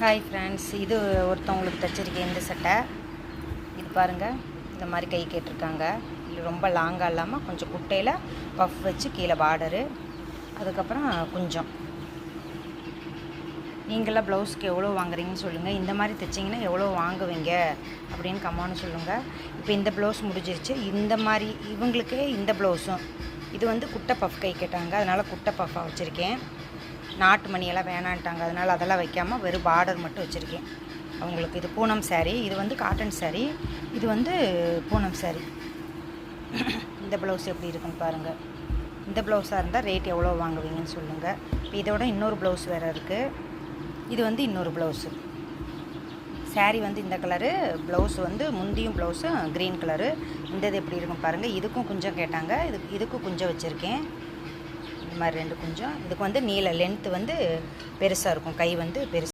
Hi friends இது ஒருத்தவங்களுக்கு தைச்சிருக்கேன் இந்த சட்டை. இது பாருங்கள் இந்த மாதிரி கை கேட்டிருக்காங்க. இது ரொம்ப லாங்காக இல்லாமல் கொஞ்சம் குட்டையில் பஃப் வச்சு கீழே பார்டரு அதுக்கப்புறம் கொஞ்சம். நீங்களாம் ப்ளவுஸ்க்கு எவ்வளோ வாங்குறீங்கன்னு சொல்லுங்கள் இந்த மாதிரி தைச்சிங்கன்னா எவ்வளோ வாங்குவீங்க? அப்படின்னு கம்மான்னு சொல்லுங்கள் இப்போ இந்த ப்ளவுஸ் முடிஞ்சிருச்சு. இந்த மாதிரி இவங்களுக்கே இந்த ப்ளவுஸும் இது வந்து குட்டை பஃப் கை கேட்டாங்க. அதனால் குட்டை பஃபாக வச்சுருக்கேன். நாட்டு மணியெல்லாம் வேணான்ட்டாங்க. அதனால் அதெல்லாம் வைக்காமல் வெறும் பார்டர் மட்டும் வச்சுருக்கேன். அவங்களுக்கு இது பூனம் சேரீ இது வந்து காட்டன் சேரீ இது வந்து பூனம் சேரீ இந்த ப்ளவுஸ் எப்படி இருக்குன்னு பாருங்கள் இந்த ப்ளவுஸாக இருந்தால் ரேட் எவ்வளோ வாங்குவீங்கன்னு சொல்லுங்கள் இப்போ இதோட இன்னொரு ப்ளவுஸ் வேறு இருக்குது இது வந்து இன்னொரு ப்ளவுஸு saree வந்து இந்த கலரு ப்ளவுஸ் வந்து முந்தியும் ப்ளவுஸும் க்ரீன் கலரு இந்த இது எப்படி இருக்கும் பாருங்கள் இதுக்கும் குஞ்சம் கேட்டாங்க. இது இதுக்கும் குஞ்சம் வச்சுருக்கேன். இந்த மாதிரி ரெண்டு குஞ்சம். இதுக்கு வந்து நீல லென்த்து வந்து பெருசாக இருக்கும். கை வந்து பெருசு